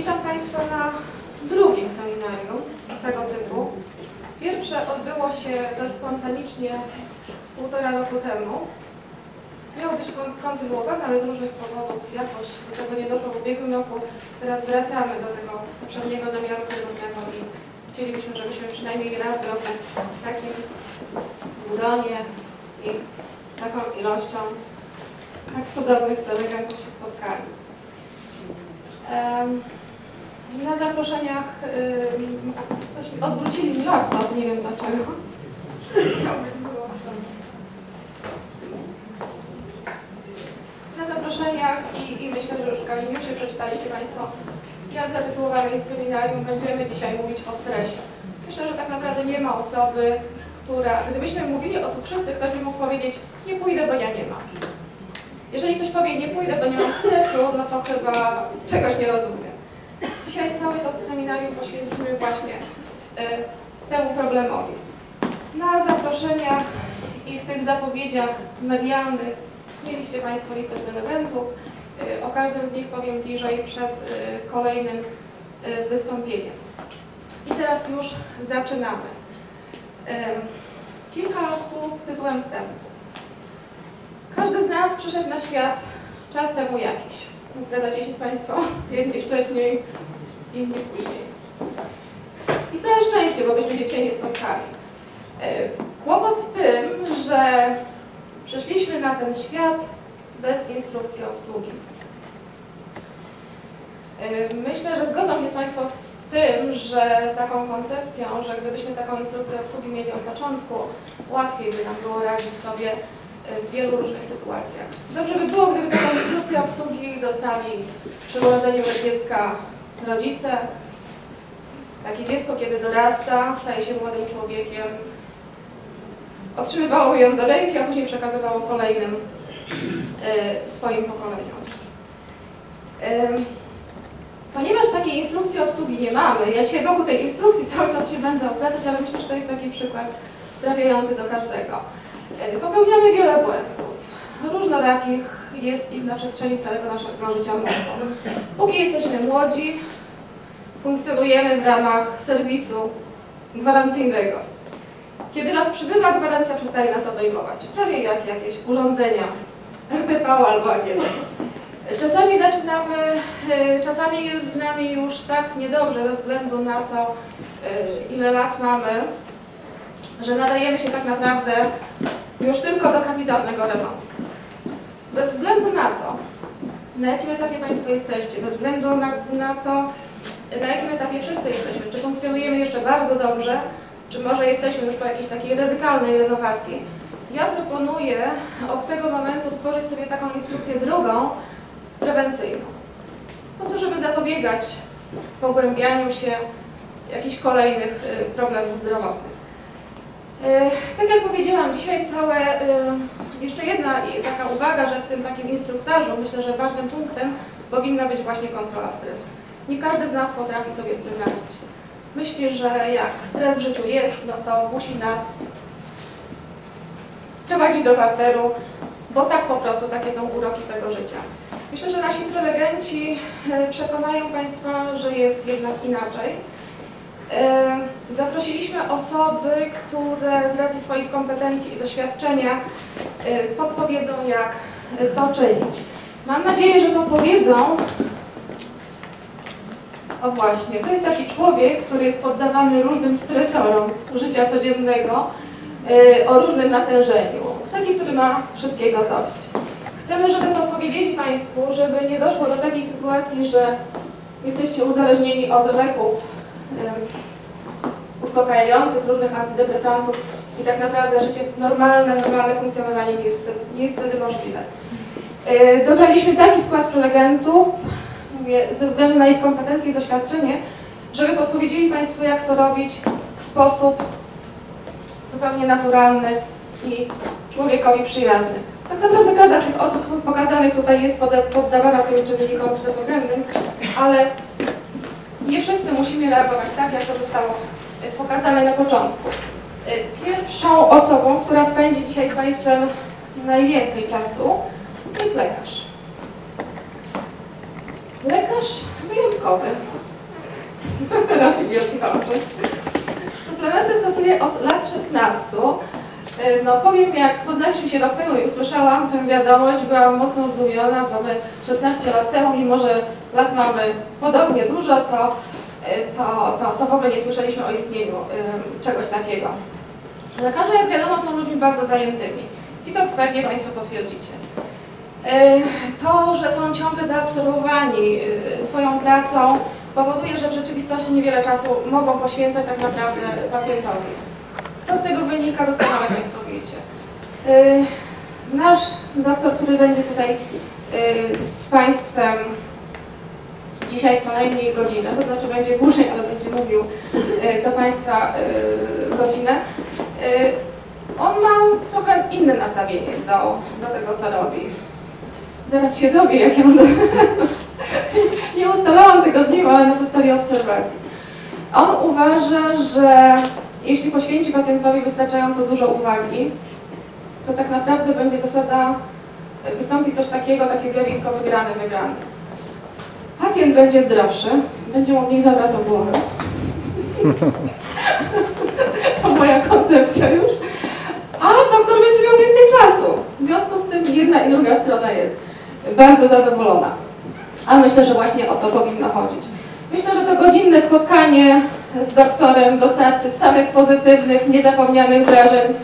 Witam Państwa na drugim seminarium tego typu. Pierwsze odbyło się dość spontanicznie półtora roku temu. Miało być kon- kontynuowane, ale z różnych powodów jakoś do tego nie doszło w ubiegłym roku. Teraz wracamy do tego poprzedniego zamiaru pierwotnego i chcielibyśmy, żebyśmy przynajmniej raz w roku w takim gronie i z taką ilością tak cudownych prelegentów się spotkali. Em, Na zaproszeniach mi odwrócili mi laptop, nie wiem dlaczego. Na zaproszeniach i, i myślę, że już w Kaliniusie przeczytaliście Państwo, jak zatytułowane jest seminarium, będziemy dzisiaj mówić o stresie. Myślę, że tak naprawdę nie ma osoby, która, gdybyśmy mówili o cukrzycy, ktoś by mógł powiedzieć, nie pójdę, bo ja nie mam. Jeżeli ktoś powie, nie pójdę, bo nie mam stresu, no to chyba czegoś nie rozumie. Dzisiaj cały to seminarium poświęcimy właśnie y, temu problemowi. Na zaproszeniach i w tych zapowiedziach medialnych mieliście Państwo listę prelegentów. Y, o każdym z nich powiem bliżej przed y, kolejnym wystąpieniem. I teraz już zaczynamy. Kilka słów tytułem wstępu. Każdy z nas przyszedł na świat czas temu jakiś. Zgadzacie się z Państwo? Jedni wcześniej, inni później. I całe szczęście, bo byśmy się dzisiaj nie spotkali. E, Kłopot w tym, że przyszliśmy na ten świat bez instrukcji obsługi. E, Myślę, że zgodzą się z Państwo z tym, że z taką koncepcją, że gdybyśmy taką instrukcję obsługi mieli od początku, łatwiej by nam było radzić sobie w wielu różnych sytuacjach. Dobrze by było, gdyby taką instrukcję obsługi dostali przy urodzeniu dziecka rodzice. Takie dziecko, kiedy dorasta, staje się młodym człowiekiem, otrzymywało ją do ręki, a później przekazywało kolejnym y, swoim pokoleniom. Ym, Ponieważ takiej instrukcji obsługi nie mamy, ja dzisiaj wokół tej instrukcji cały czas się będę obracać, ale myślę, że to jest taki przykład trafiający do każdego. Y, Popełniamy wiele błędów. Różnorakich jest ich na przestrzeni całego naszego życia mnóstwo. Póki jesteśmy młodzi, funkcjonujemy w ramach serwisu gwarancyjnego. Kiedy lat przybywa, gwarancja przestaje nas obejmować. Prawie jak jakieś urządzenia RTV albo AGD. Czasami zaczynamy, y, czasami jest z nami już tak niedobrze bez względu na to, y, ile lat mamy, że nadajemy się tak naprawdę już tylko do kapitalnego remontu. Bez względu na to, na jakim etapie Państwo jesteście, bez względu na, na to, na jakim etapie wszyscy jesteśmy, czy funkcjonujemy jeszcze bardzo dobrze, czy może jesteśmy już po jakiejś takiej radykalnej renowacji, ja proponuję od tego momentu stworzyć sobie taką instrukcję drugą, prewencyjną. Po to, żeby zapobiegać pogłębianiu się jakichś kolejnych y, problemów zdrowotnych. E, Tak jak powiedziałam, dzisiaj całe, e, jeszcze jedna taka uwaga, że w tym takim instruktażu myślę, że ważnym punktem powinna być właśnie kontrola stresu. Nie każdy z nas potrafi sobie z tym radzić. Myślę, że jak stres w życiu jest, no to musi nas sprowadzić do parteru, bo tak po prostu, takie są uroki tego życia. Myślę, że nasi prelegenci e, przekonają Państwa, że jest jednak inaczej. E, Zaprosiliśmy osoby, które z racji swoich kompetencji i doświadczenia podpowiedzą, jak e, to czynić. Mam nadzieję, że podpowiedzą, o właśnie, to jest taki człowiek, który jest poddawany różnym stresorom życia codziennego e, o różnym natężeniu. Taki, który ma wszystkiego dość. Chcemy, żeby podpowiedzieli Państwu, żeby nie doszło do takiej sytuacji, że jesteście uzależnieni od leków uspokajających, różnych antydepresantów i tak naprawdę życie normalne, normalne funkcjonowanie nie jest, wtedy- nie jest wtedy możliwe. E, Dobraliśmy taki skład prelegentów, ze względu na ich kompetencje i doświadczenie, żeby podpowiedzieli Państwu, jak to robić w sposób zupełnie naturalny i człowiekowi przyjazny. Tak naprawdę każda z tych osób pokazanych tutaj jest poddawana tym czynnikom stresogennym, ale nie wszyscy musimy reagować tak, jak to zostało y, pokazane na początku. Y, Pierwszą osobą, która spędzi dzisiaj z Państwem najwięcej czasu, jest lekarz. Lekarz wyjątkowy. Oczy. Suplementy stosuję od lat 16. E, No powiem, jak poznaliśmy się rok temu i usłyszałam tę wiadomość, byłam mocno zdumiona, bo my 16 lat temu, mimo że lat mamy podobnie dużo, to, to, to, to w ogóle nie słyszeliśmy o istnieniu e, czegoś takiego. Lekarze, jak wiadomo, są ludźmi bardzo zajętymi i to pewnie Państwo potwierdzicie. E, To, że są ciągle zaabsorbowani e, swoją pracą, powoduje, że w rzeczywistości niewiele czasu mogą poświęcać tak naprawdę pacjentowi. Co z tego wynika, doskonale Państwo wiecie. E, Nasz doktor, który będzie tutaj e, z Państwem dzisiaj co najmniej godzinę, to znaczy będzie dłużej, ale będzie mówił e, do Państwa e, godzinę, e, on ma trochę inne nastawienie do, do tego, co robi. Zaraz się dowie, jakie mam. Nie ustalałam tego z nim, ale na podstawie obserwacji. On uważa, że jeśli poświęci pacjentowi wystarczająco dużo uwagi, to tak naprawdę będzie zasada, wystąpi coś takiego, takie zjawisko wygrany, wygrany. Pacjent będzie zdrowszy, będzie mu mniej zawracał głowy. to moja koncepcja już. A doktor będzie miał więcej czasu. W związku z tym jedna i druga strona jest bardzo zadowolona. A myślę, że właśnie o to powinno chodzić. Myślę, że to godzinne spotkanie z doktorem dostarczy samych pozytywnych, niezapomnianych wrażeń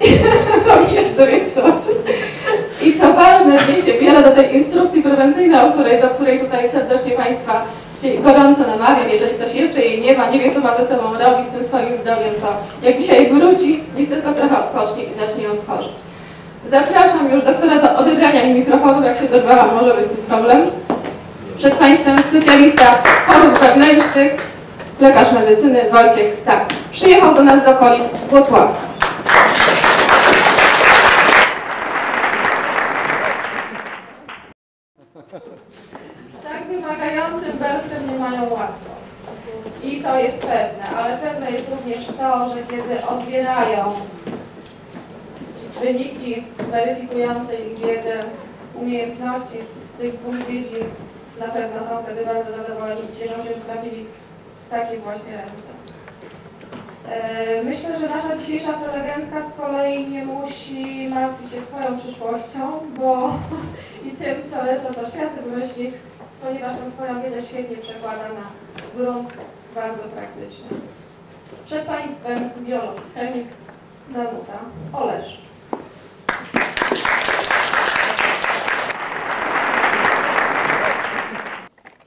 robi jeszcze większe oczy. I co ważne, wniesie wiele do tej instrukcji prewencyjnej, o której, do której tutaj serdecznie Państwa gorąco namawiam. Jeżeli ktoś jeszcze jej nie ma, nie wie co ma ze sobą robić z tym swoim zdrowiem, to jak dzisiaj wróci, niech tylko trochę odpocznie i zacznie ją tworzyć. Zapraszam już doktora do odebrania mi mikrofonu, jak się dorwałam, może być z tym problem. Przed Państwem specjalista chorób wewnętrznych, lekarz medycyny Wojciech Stak. Przyjechał do nas z okolic Włocławka. Z tak wymagającym belfrem nie mają łatwo. I to jest pewne, ale pewne jest również to, że kiedy odbierają wyniki weryfikujące ich wiedzę, umiejętności z tych dwóch dziedzin, na pewno są wtedy bardzo zadowoleni i cieszą się, że trafili w takie właśnie ręce. E, Myślę, że nasza dzisiejsza prelegentka z kolei nie musi martwić się swoją przyszłością, bo i tym, co resort oświaty wymyśli, ponieważ tę swoją wiedzę świetnie przekłada na grunt bardzo praktyczny. Przed Państwem biolog, chemik Danuta Oleszcz.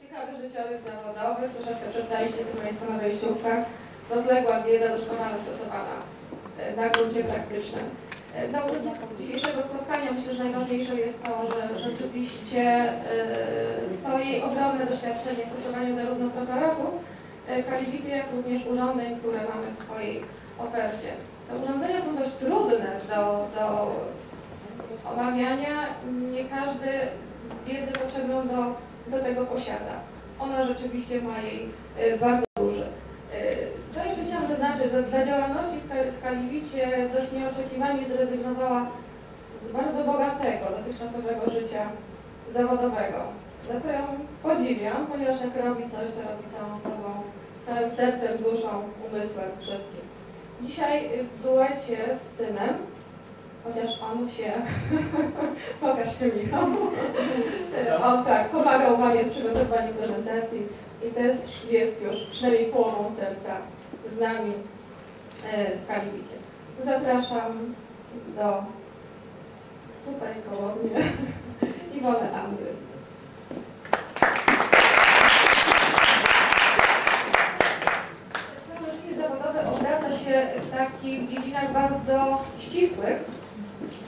Ciekawy życiorys zawodowy, troszeczkę przeczytaliście sobie Państwo na wejściówkach. Rozległa wiedza doskonale stosowana e, na gruncie praktycznym. E, Dla uczestników dzisiejszego spotkania myślę, że najważniejsze jest to, że rzeczywiście e, to jej ogromne doświadczenie w stosowaniu zarówno preparatów, e, jak również urządzeń, które mamy w swojej ofercie. Te urządzenia są dość trudne do, do omawiania. Nie każdy wiedzę potrzebną do, do tego posiada. Ona rzeczywiście ma jej e, bardzo duży. E, To jeszcze chciałam zaznaczyć, że dla działalności w Kaliwicie dość nieoczekiwanie zrezygnowała z bardzo bogatego dotychczasowego życia zawodowego. To ją podziwiam, ponieważ jak robi coś, to robi całą sobą, całym sercem, duszą, umysłem, wszystkim. Dzisiaj y, w duecie z synem, chociaż on się, pokaż się Michał, on tak, pomagał mamie w przygotowaniu prezentacji i też jest już przynajmniej połową serca z nami e, w Kalibicie. Zapraszam do tutaj koło mnie Iwonę Andrys. Całe życie zawodowe obraca się w takich dziedzinach bardzo ścisłych.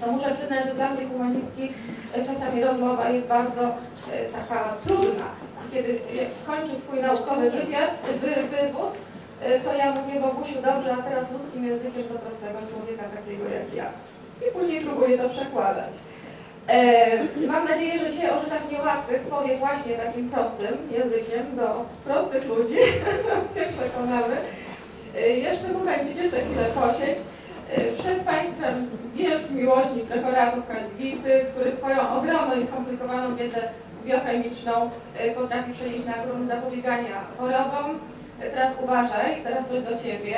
To muszę przyznać, że dla mnie humanistki e, czasami rozmowa jest bardzo e, taka trudna. Kiedy skończy swój naukowy wywiad, wy, wywód, e, to ja mówię Bogusiu, dobrze, a teraz ludzkim językiem do prostego człowieka takiego jak ja. I później próbuję to przekładać. E, mam nadzieję, że dzisiaj o rzeczach niełatwych powie właśnie takim prostym językiem do prostych ludzi. się przekonamy. E, jeszcze momencik, jeszcze chwilę posieć. E, Przed Państwem wielki miłośnik preparatów Kalwity, który swoją ogromną i skomplikowaną wiedzę biochemiczną y, potrafi przenieść na grunt zapobiegania chorobom. Y, Teraz uważaj, teraz coś do Ciebie.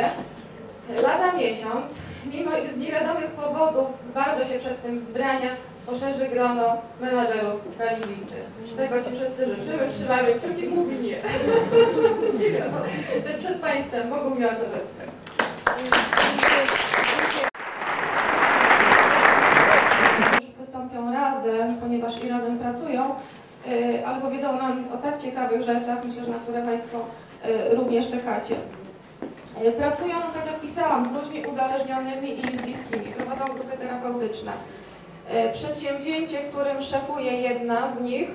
Lada miesiąc, mimo z niewiadomych powodów bardzo się przed tym wzbrania, poszerzy grono menadżerów Galility. Tego Ci wszyscy życzymy, trzymamy kciuki, mówi nie. nie. Przed Państwem Bogumiła Zalewska. Już wystąpią razem, ponieważ i razem pracują, y, ale powiedzą nam o tak ciekawych rzeczach, myślę, że na które Państwo y, również czekacie. Y, Pracują, tak jak pisałam, z ludźmi uzależnionymi i bliskimi, prowadzą grupy terapeutyczne. Y, Przedsięwzięcie, którym szefuje jedna z nich,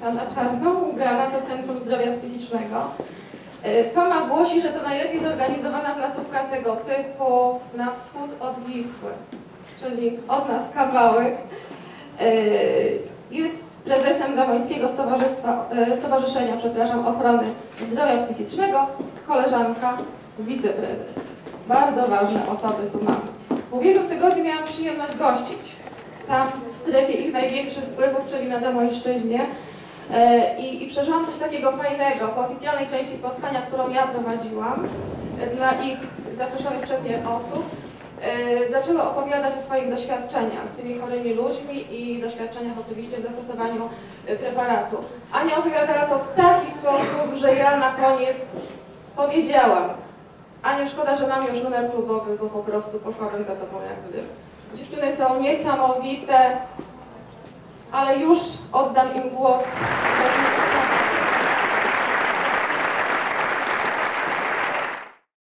ta na czarno ubrana, to Centrum Zdrowia Psychicznego. Fama głosi, że to najlepiej zorganizowana placówka tego typu na wschód od Wisły, czyli od nas kawałek. Jest prezesem Zamojskiego Stowarzystwa, y, Stowarzyszenia przepraszam, Ochrony Zdrowia Psychicznego, koleżanka wiceprezes. Bardzo ważne osoby tu mamy. W ubiegłym tygodniu miałam przyjemność gościć tam w strefie ich największych wpływów, czyli na Zamojszczyźnie. E, I, I przeżyłam coś takiego fajnego. Po oficjalnej części spotkania, którą ja prowadziłam e, dla ich zaproszonych przez nie osób, e, zaczęły opowiadać o swoich doświadczeniach z tymi chorymi ludźmi i doświadczeniach oczywiście w zastosowaniu e, preparatu. Ania opowiadała to w taki sposób, że ja na koniec powiedziałam Aniu, szkoda, że mam już numer klubowy, bo po prostu poszłabym za tobą jak gdyby. Dziewczyny są niesamowite, ale już oddam im głos.